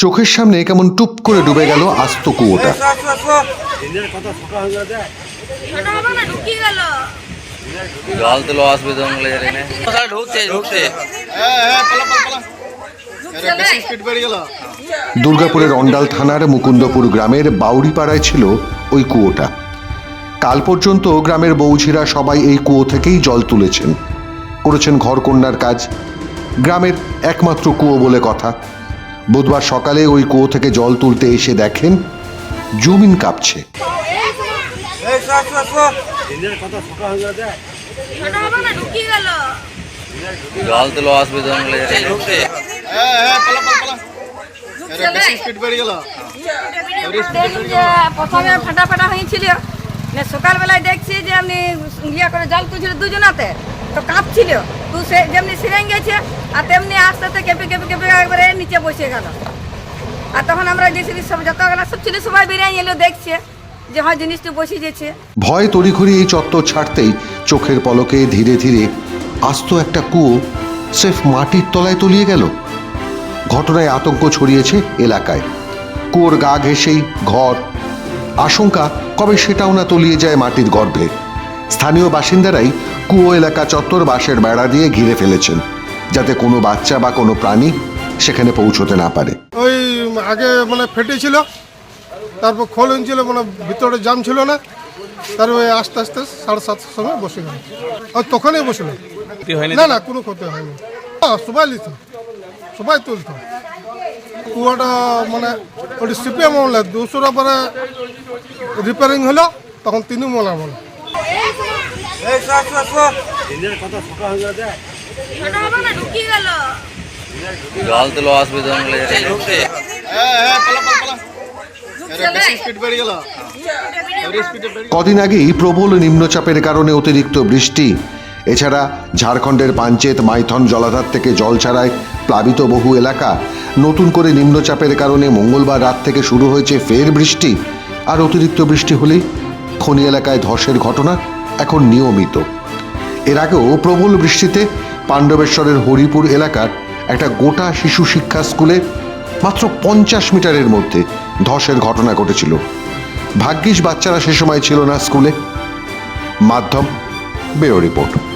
চোখের সামনে কেমন টুপ করে ডুবে গেল আস্ত কুয়োটা। জল ঢুকছে? ঢুকছে। দুর্গাপুরের অন্ডাল থানার মুকুন্দপুর গ্রামের বাউরিপাড়ায় ছিল ওই কুয়োটা। কাল পর্যন্ত গ্রামের বৌঝিরা সবাই এই কুয়ো থেকেই জল তুলেছেন। করেছেন ঘরকন্যার কাজ। গ্রামের একমাত্র কুয়ো বলে কথা। বুধবার সকালে ওই কুয়ো থেকে জল তুলতে এসে দেখেন জুমিন কাঁপছে ছোট হবে না ঢুকিয়ে গেল জল তুলো অসুবিধা প্রথমে ফাটা ফাটা হয়েছিল সকালবেলায় দেখছি যে এমনি ইয়ে করে জল তুলছিল দুজনাতে তো কাঁপছিল তো সে যেমনি সিরেন গেছে আর তেমনি নিচে বসে গেল। আর তখন আমরা যে সব, যতগুলো সব ছিল, সবাই বেরিয়ে এলো, দেখছে যে হয়, জিনিসটা বসে গেছে। ভয় তড়িঘড়ি এই চত্বর ছাড়তেই চোখের পলকে ধীরে ধীরে আস্ত একটা কুয়ো স্রেফ মাটির তলায় তলিয়ে গেল। ঘটনায় আতঙ্ক ছড়িয়েছে এলাকায়। কুয়োর গা ঘেঁষেই ঘর। আশঙ্কা, কবে সেটাও না তলিয়ে যায় মাটির গর্ভে। স্থানীয় বাসিন্দারাই কুয়ো এলাকা চত্বর বাঁশের বেড়া দিয়ে ঘিরে ফেলেছেন, যাতে কোনো বাচ্চা বা কোনো প্রাণী সেখানে পৌঁছতে না পারে। ওই আগে মানে ফেটেছিল তারপর খোল ছিল মানে ভিতরে জাম ছিল না তারপরে আস্তে আস্তে সাড়ে সাতটার সময় বসে গেল। আর তখনই বসল না না কোনো ক্ষতি হয়নি। হ্যাঁ, সবাই নিত সবাই তুলতো। কুয়াটা মানে ওটি সিপিএম আমলে দুশোটা পরে রিপেয়ারিং হলো তখন তিনি মোলা বলে ছোট হবে না ঢুকিয়ে গেল। জল অসুবিধা হলে ঢুকছে কদিন আগেই প্রবল নিম্নচাপের কারণে অতিরিক্ত বৃষ্টি। এছাড়া ঝাড়খণ্ডের পাঞ্চেত, মাইথন, জলাধার থেকে জল ছাড়ায় প্লাবিত বহু এলাকা। নতুন করে নিম্নচাপের কারণে মঙ্গলবার রাত থেকে শুরু হয়েছে ফের বৃষ্টি। আর অতিরিক্ত বৃষ্টি হলেই খনি এলাকায় ধসের ঘটনা এখন নিয়মিত। এর আগেও প্রবল বৃষ্টিতে পাণ্ডবেশ্বরের হরিপুর এলাকার একটা গোটা শিশু শিক্ষা স্কুলে মাত্র পঞ্চাশ মিটারের মধ্যে ধসের ঘটনা ঘটেছিল। ভাগ্যিস বাচ্চারা সে সময় ছিল না স্কুলে। মাধ্যম বেও রিপোর্ট।